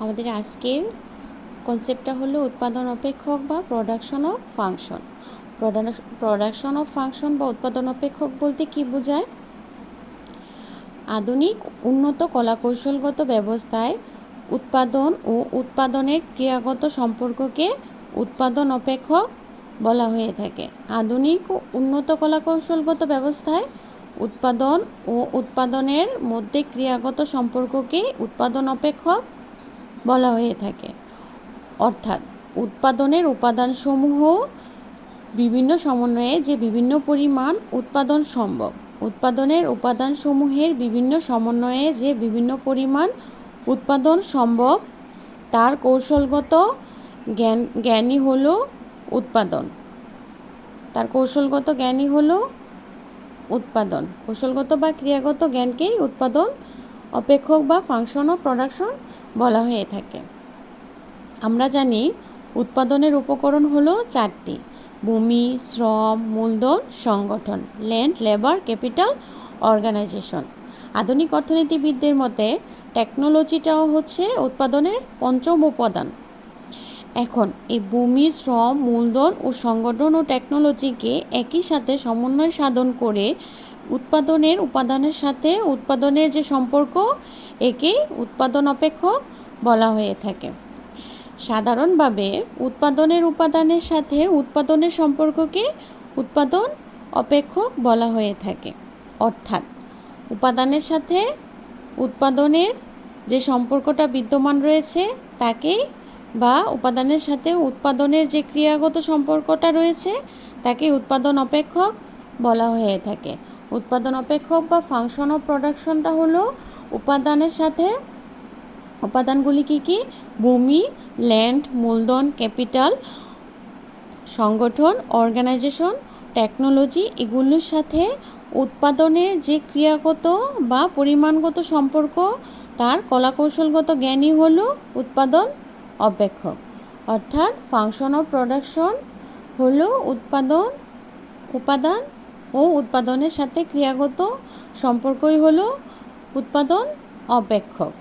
আমাদের আজকের কনসেপ্টটা হলো উৎপাদন, অপেক্ষক বা production of function production of function বা উৎপাদন, অপেক্ষক বলতে কি বোঝায়? আধুনিক, উন্নত কলাকৌশলগত ব্যবস্থায় উৎপাদন ও উৎপাদনের ক্রিয়াগত সম্পর্ককে উৎপাদন, অপেক্ষক বলা হয়ে থাকে। আধুনিক ও উন্নত কলাকৌশলগত ব্যবস্থায় উৎপাদন ও উৎপাদনের মধ্যে ক্রিয়াগত সম্পর্ককে উৎপাদন, অপেক্ষক বলা হয়ে থাকে। অর্থাৎ উৎপাদনের উপাদানসমূহ বিভিন্ন সমন্বয়ে যে বিভিন্ন পরিমাণ উৎপাদন সম্ভব, উৎপাদনের উপাদানসমূহের বিভিন্ন সমন্বয়ে যে বিভিন্ন পরিমাণ উৎপাদন সম্ভব, তার কৌশলগত জ্ঞান, জ্ঞানই হলো উৎপাদন। তার কৌশলগত জ্ঞানই হলো উৎপাদন। কৌশলগত বা ক্রিয়াগত জ্ঞানকেই উৎপাদন, অপেক্ষক বা ফাংশন অফ প্রোডাকশন বলা হয়ে থাকে। আমরা জানি উৎপাদনের উপকরণ হলো চারটি। ভূমি, শ্রম, মূলধন, সংগঠন, ল্যান্ড, লেবার, ক্যাপিটাল, অর্গানাইজেশন। আধুনিক অর্থনীতিবিদদের মতে, টেকনোলজিটাও হচ্ছে উৎপাদনের পঞ্চম উপাদান। এখন, এই ভূমি, শ্রম, মূলধন ও সংগঠন ও টেকনোলজিকে একই সাথে সমন্বয় সাধন করে উৎপাদনের উপাদানের সাথে উৎপাদনের যে সম্পর্ক একেই উৎপাদন অপেক্ষক বলা হয়ে থাকে। সাধারণভাবে উৎপাদনের উপাদানের সাথে উৎপাদনের সম্পর্ককে উৎপাদন অপেক্ষক বলা হয়ে থাকে। অর্থাৎ উপাদানের সাথে উৎপাদনের যে সম্পর্কটা বিদ্যমান রয়েছে তাকেই বা উপাদানের সাথে উৎপাদনের যে ক্রিয়াগত সম্পর্কটা রয়েছে, তাকে উৎপাদন অপেক্ষক বলা হয়ে থাকে। উৎপাদন অপেক্ষক বা ফাংশন অফ প্রোডাকশনটা হলো উপাদানের সাথে উপাদানগুলি কী কী? ভূমি ল্যান্ড মূলধন ক্যাপিটাল সংগঠন অর্গানাইজেশন টেকনোলজি এগুলোর সাথে উৎপাদনের যে ক্রিয়াগত বা পরিমাণগত সম্পর্ক, তার কলাকৌশলগত জ্ঞানই হল উৎপাদন অপেক্ষক। অর্থাৎ ফাংশন অফ প্রোডাকশন হলো উৎপাদন, উপাদান ও উৎপাদনের সাথে ক্রিয়াগত সম্পর্কই হলো উৎপাদন অপেক্ষক।